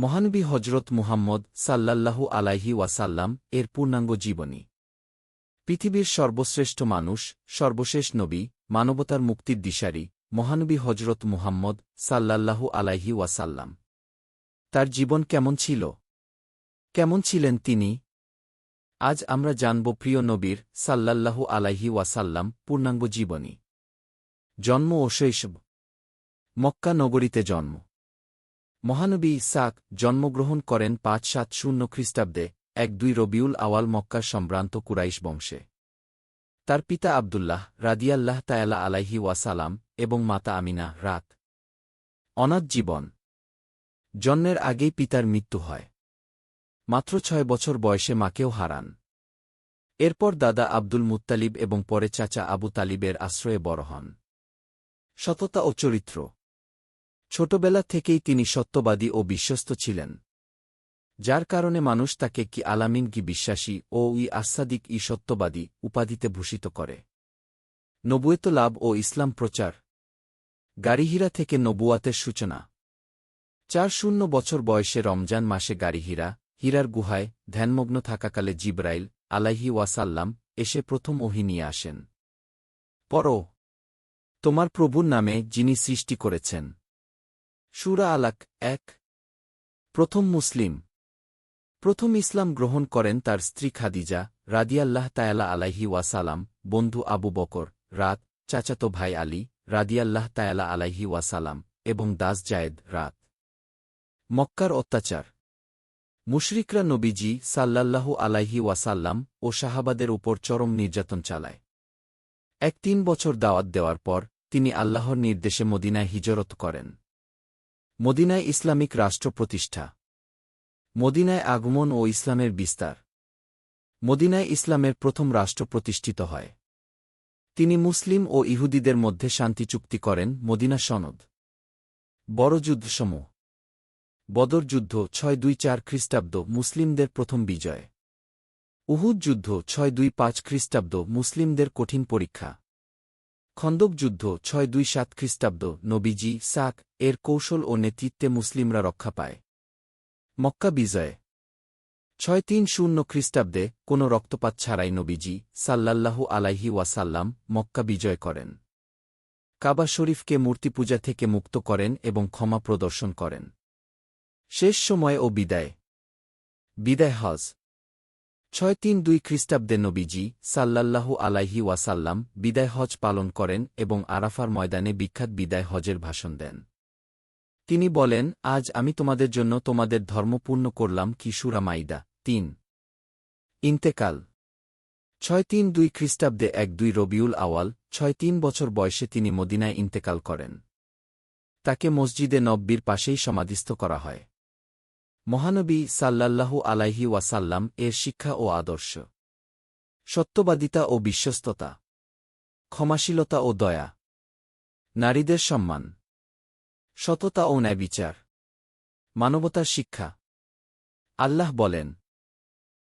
মহানবী হজরত মুহাম্মদ সাল্লাল্লাহু আলাইহি ওয়াসাল্লাম এর পূর্ণাঙ্গ জীবনী। পৃথিবীর সর্বশ্রেষ্ঠ মানুষ, সর্বশেষ নবী, মানবতার মুক্তির দিশারি, মহানবী হজরত মুহাম্মদ সাল্লাল্লাহু আলাইহি ওয়াসাল্লাম। তার জীবন কেমন ছিল? কেমন ছিলেন তিনি? আজ আমরা জানব প্রিয় নবীর সাল্লাল্লাহু আলাইহি ওয়াসাল্লাম পূর্ণাঙ্গ জীবনী। জন্ম ও শৈশব। মক্কা নগরীতে জন্ম। মহানবী ইসাক জন্মগ্রহণ করেন পাঁচ সাত শূন্য খ্রিস্টাব্দে এক দুই রবিউল আওয়াল মক্কার সম্ভ্রান্ত কুরাইশ বংশে। তার পিতা আবদুল্লাহ রাদিয়াল্লাহ তায়ালা আলাইহি ওয়াসালাম এবং মাতা আমিনা রাত। অনাথ জীবন। জন্মের আগেই পিতার মৃত্যু হয়। মাত্র ছয় বছর বয়সে মাকেও হারান। এরপর দাদা আব্দুল মুত্তালিব এবং পরে চাচা আবু তালিবের আশ্রয়ে বড় হন। সততা ও চরিত্র। ছোটবেলা থেকেই তিনি সত্যবাদী ও বিশ্বস্ত ছিলেন। যার কারণে মানুষ তাকে কি আলামিন, কি বিশ্বাসী ও ই আসাদিক ই সত্যবাদী উপাধিতে ভূষিত করে। নবুয়েত লাভ ও ইসলাম প্রচার। গাড়িহীরা থেকে নবুয়াতের সূচনা। চার শূন্য বছর বয়সে রমজান মাসে গাড়িহীরা হীরার গুহায় ধ্যানমগ্ন থাকাকালে জিব্রাইল আলাইহি ওয়াসাল্লাম এসে প্রথম ওহি নিয়ে আসেন। পর তোমার প্রভুর নামে যিনি সৃষ্টি করেছেন সুরা আলাক এক। প্রথম মুসলিম। প্রথম ইসলাম গ্রহণ করেন তার স্ত্রী খাদিজা রাদিয়াল্লাহ তায়ালা আলাইহি ওয়াসালাম, বন্ধু আবু বকর, রাত, চাচাতো ভাই আলী, রাদিয়াল্লাহ তায়ালা আলাইহি ওয়াসালাম এবং দাস জায়েদ, রাত। মক্কার অত্যাচার। মুশরিকরা নবীজি সাল্লাল্লাহু আলাইহি ওয়াসাল্লাম ও শাহাবাদের উপর চরম নির্যাতন চালায়। এক তিন বছর দাওয়াত দেওয়ার পর তিনি আল্লাহর নির্দেশে মদিনায় হিজরত করেন। মদিনায় ইসলামিক রাষ্ট্র প্রতিষ্ঠা। মদিনায় আগমন ও ইসলামের বিস্তার। মদিনায় ইসলামের প্রথম রাষ্ট্র প্রতিষ্ঠিত হয়। তিনি মুসলিম ও ইহুদিদের মধ্যে শান্তি চুক্তি করেন মদিনা সনদ। বড় যুদ্ধসমূহ। বদর যুদ্ধ ছয় দুই চার খ্রিস্টাব্দ মুসলিমদের প্রথম বিজয়। উহুদ যুদ্ধ ছয় দুই পাঁচ খ্রিস্টাব্দ মুসলিমদের কঠিন পরীক্ষা। খন্দক যুদ্ধ, ছয় দুই সাত খ্রিস্টাব্দ, নবীজি, সাক, এর কৌশল ও নেতৃত্বে মুসলিমরা রক্ষা পায়। মক্কা বিজয়। ছয় তিন শূন্য খ্রিস্টাব্দে কোনো রক্তপাত ছাড়াই নবীজি, সাল্লাল্লাহু আলাইহি ওয়াসাল্লাম, মক্কা বিজয় করেন। কাবা শরীফকে মূর্তিপূজা থেকে মুক্ত করেন এবং ক্ষমা প্রদর্শন করেন। শেষ সময় ও বিদায়। বিদায় হজ। ছয় তিন দুই খ্রিস্টাব্দে নবীজি সাল্লাল্লাহু আলাইহি ওয়াসাল্লাম বিদায় হজ পালন করেন এবং আরাফার ময়দানে বিখ্যাত বিদায় হজের ভাষণ দেন। তিনি বলেন, আজ আমি তোমাদের জন্য তোমাদের ধর্ম পূর্ণ করলাম কি মাইদা? তিন, ইন্তেকাল। ছয় তিন দুই খ্রিস্টাব্দে এক দুই রবিউল আওয়াল, ছয় তিন বছর বয়সে তিনি মদিনায় ইন্তেকাল করেন। তাকে মসজিদে নব্বির পাশেই সমাধিস্থ করা হয়। মহানবী সাল্লাল্লাহু আলাইহি ওয়াসাল্লাম এর শিক্ষা ও আদর্শ। সত্যবাদিতা ও বিশ্বস্ততা। ক্ষমাশীলতা ও দয়া। নারীদের সম্মান। সততা ও ন্যায়বিচার। মানবতার শিক্ষা। আল্লাহ বলেন,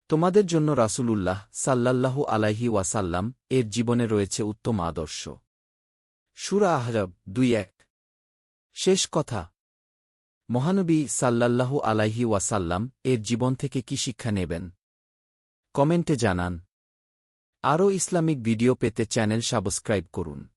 তোমাদের জন্য রাসূলুল্লাহ সাল্লাল্লাহু আলাইহি ওয়াসাল্লাম এর জীবনে রয়েছে উত্তম আদর্শ। সুরা আহরব দুই এক। শেষ কথা মহানবী সাল্লাল্লাহু আলাইহি ওয়াসাল্লাম এর জীবন থেকে কি শিক্ষা নেবেন? কমেন্টে জানান। আরও ইসলামিক ভিডিও পেতে চ্যানেল সাবস্ক্রাইব করুন।